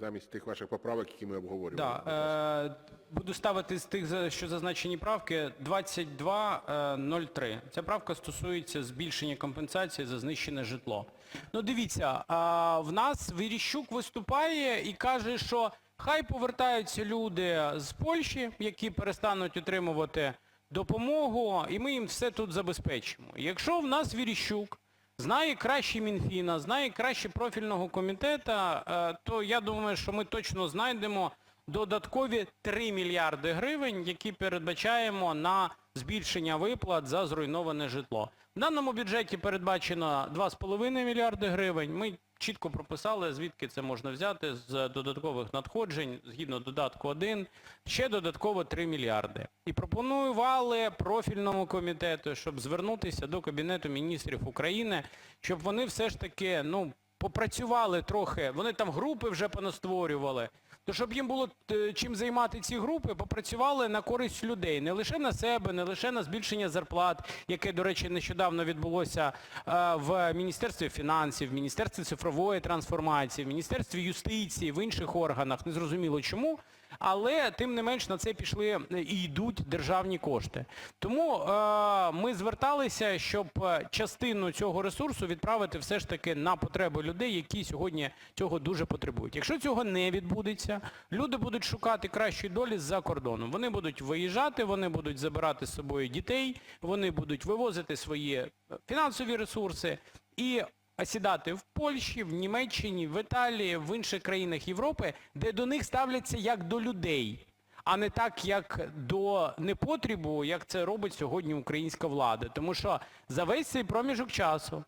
замість тих ваших поправок, які ми обговорювали. Да, е, буду ставити з тих, що зазначені правки, 2203. Ця правка стосується збільшення компенсації за знищене житло. Ну дивіться, а, в нас Віріщук виступає і каже, що хай повертаються люди з Польщі, які перестануть отримувати допомогу, і ми їм все тут забезпечимо. Якщо в нас Віріщук знає краще Мінфіна, знає краще профільного комітету, е, то я думаю, що ми точно знайдемо додаткові 3 мільярди гривень, які передбачаємо на збільшення виплат за зруйноване житло. В даному бюджеті передбачено 2,5 мільярди гривень. Ми чітко прописали, звідки це можна взяти з додаткових надходжень, згідно додатку 1, ще додатково 3 мільярди. І пропонували профільному комітету, щоб звернутися до Кабінету міністрів України, щоб вони все ж таки, ну, попрацювали трохи, вони там групи вже понастворювали, то щоб їм було е, чим займати ці групи, попрацювали на користь людей. Не лише на себе, не лише на збільшення зарплат, яке, до речі, нещодавно відбулося е, в Міністерстві фінансів, в Міністерстві цифрової трансформації, в Міністерстві юстиції, в інших органах, незрозуміло чому. Але тим не менш на це пішли е, і йдуть державні кошти. Тому е, ми зверталися, щоб е, частину цього ресурсу відправити все ж таки на потреби людей, які сьогодні цього дуже потребують. Якщо цього не відбудеться, люди будуть шукати кращої долі з-за кордоном. Вони будуть виїжджати, вони будуть забирати з собою дітей, вони будуть вивозити свої фінансові ресурси і осідати в Польщі, в Німеччині, в Італії, в інших країнах Європи, де до них ставляться як до людей, а не так, як до непотрібу, як це робить сьогодні українська влада. Тому що за весь цей проміжок часу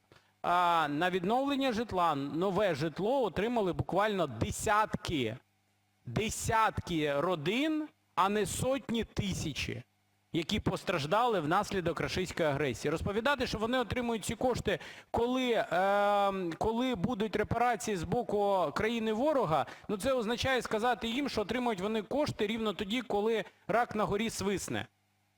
на відновлення житла, нове житло отримали буквально десятки, десятки родин, а не сотні тисячі які постраждали внаслідок рашистської агресії. Розповідати, що вони отримують ці кошти, коли, е, коли будуть репарації з боку країни ворога, ну це означає сказати їм, що отримують вони кошти рівно тоді, коли рак на горі свисне.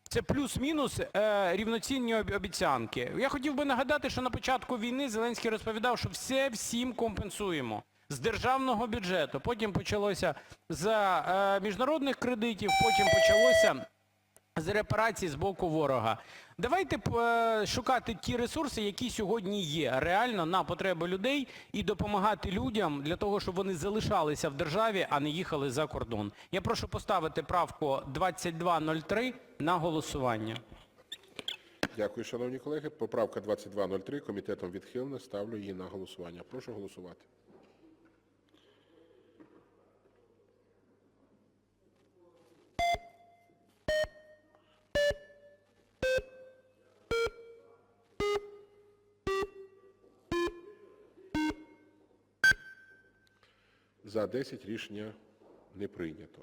Це плюс-мінус е, рівноцінні обіцянки. Я хотів би нагадати, що на початку війни Зеленський розповідав, що все всім компенсуємо з державного бюджету. Потім почалося з е, міжнародних кредитів, потім почалося з репарацій з боку ворога. Давайте е, шукати ті ресурси, які сьогодні є реально на потреби людей і допомагати людям для того, щоб вони залишалися в державі, а не їхали за кордон. Я прошу поставити правку 2203 на голосування. Дякую, шановні колеги. Поправка 2203 комітетом відхилена. Ставлю її на голосування. Прошу голосувати. За 10 рішення не прийнято.